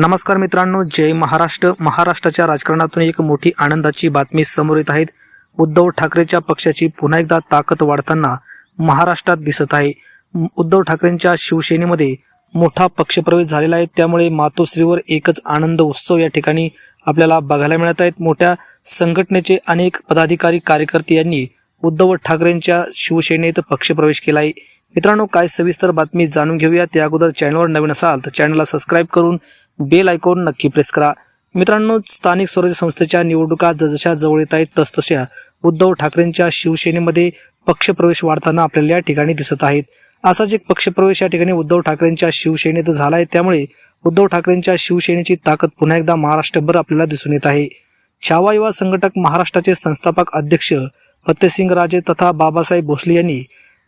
नमस्कार मित्रांनो जय महाराष्ट्र. महाराष्ट्राच्या राजकारणातून एक मोठी आनंदाची बातमी समोर येत आहेत उद्धव ठाकरेच्या पक्षाची पुन्हा एकदा ताकद वाढताना महाराष्ट्रात दिसत आहे. उद्धव ठाकरेंच्या शिवसेनेमध्ये मोठा पक्षप्रवेश झालेला आहे. त्यामुळे मातोश्रीवर एकच आनंद उत्सव या ठिकाणी आपल्याला बघायला मिळत आहेत. मोठ्या संघटनेचे अनेक पदाधिकारी कार्यकर्ते यांनी उद्धव ठाकरेंच्या शिवसेनेत पक्षप्रवेश केला आहे मित्रांनो काय सविस्तर बातमी जाणून घेऊया. त्या अगोदर चॅनलवर नवीन असाल तर चॅनलला सबस्क्राईब करून बेल आयकॉन नक्की प्रेस करा. मित्रांनो स्थानिक स्वराज्य संस्थेच्या निवडणुका जसजशा जवळ येत आहेत तसतशा उद्धव ठाकरेंच्या शिवसेनेमध्ये पक्षप्रवेश वाढताना आपल्याला या ठिकाणी दिसत आहेत. असाच एक पक्षप्रवेश या ठिकाणी उद्धव ठाकरेंच्या शिवसेनेत झाला आहे त्यामुळे उद्धव ठाकरेंच्या शिवसेनेची ताकद पुन्हा एकदा महाराष्ट्रभर आपल्याला दिसून येत आहे. छावा युवा संघटक महाराष्ट्राचे संस्थापक अध्यक्ष फतेसिंग राजे तथा बाबासाहेब भोसले यांनी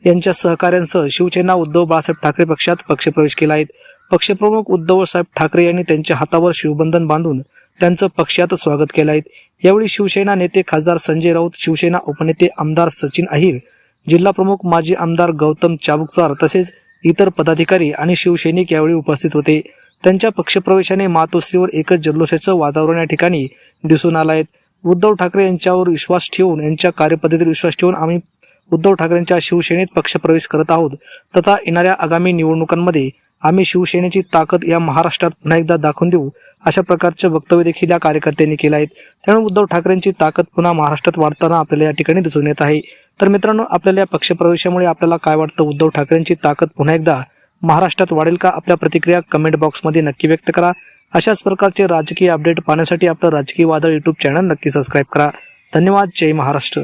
यांच्या सहकाऱ्यांसह शिवसेना उद्धव बाळासाहेब ठाकरे पक्षात पक्षप्रवेश केला आहे. पक्षप्रमुख उद्धव साहेब ठाकरे यांनी त्यांच्या हातावर शिवबंधन बांधून त्यांचं पक्षात स्वागत केलं आहे. यावेळी शिवसेना नेते खासदार संजय राऊत शिवसेना उपनेते आमदार सचिन अहिर जिल्हा प्रमुख माजी आमदार गौतम चाबुकचार तसेच इतर पदाधिकारी आणि शिवसैनिक यावेळी उपस्थित होते. त्यांच्या पक्षप्रवेशाने मातोश्रीवर एकच जल्लोषाचं वातावरण या ठिकाणी दिसून आलं आहे. उद्धव ठाकरे यांच्यावर विश्वास ठेवून यांच्या कार्यपद्धतीवर विश्वास ठेवून आम्ही उद्धव ठाकरेंच्या शिवसेनेत पक्षप्रवेश करत आहोत. तथा येणाऱ्या आगामी निवडणुकांमध्ये आम्ही शिवसेनेची ताकद या महाराष्ट्रात पुन्हा एकदा दाखवून देऊ अशा प्रकारचे वक्तव्य देखील या कार्यकर्त्यांनी केले आहेत. त्यामुळे उद्धव ठाकरेंची ताकद पुन्हा महाराष्ट्रात वाढताना आपल्याला या ठिकाणी दिसून येत आहे. तर मित्रांनो आपल्याला या पक्षप्रवेशामुळे आपल्याला काय वाटतं? उद्धव ठाकरेंची ताकद पुन्हा एकदा महाराष्ट्रात वाढेल का? आपल्या प्रतिक्रिया कमेंट बॉक्समध्ये नक्की व्यक्त करा. अशाच प्रकारचे राजकीय अपडेट पाहण्यासाठी आपलं राजकीय वादळ यूट्यूब चॅनल नक्की सबस्क्राईब करा. धन्यवाद. जय महाराष्ट्र.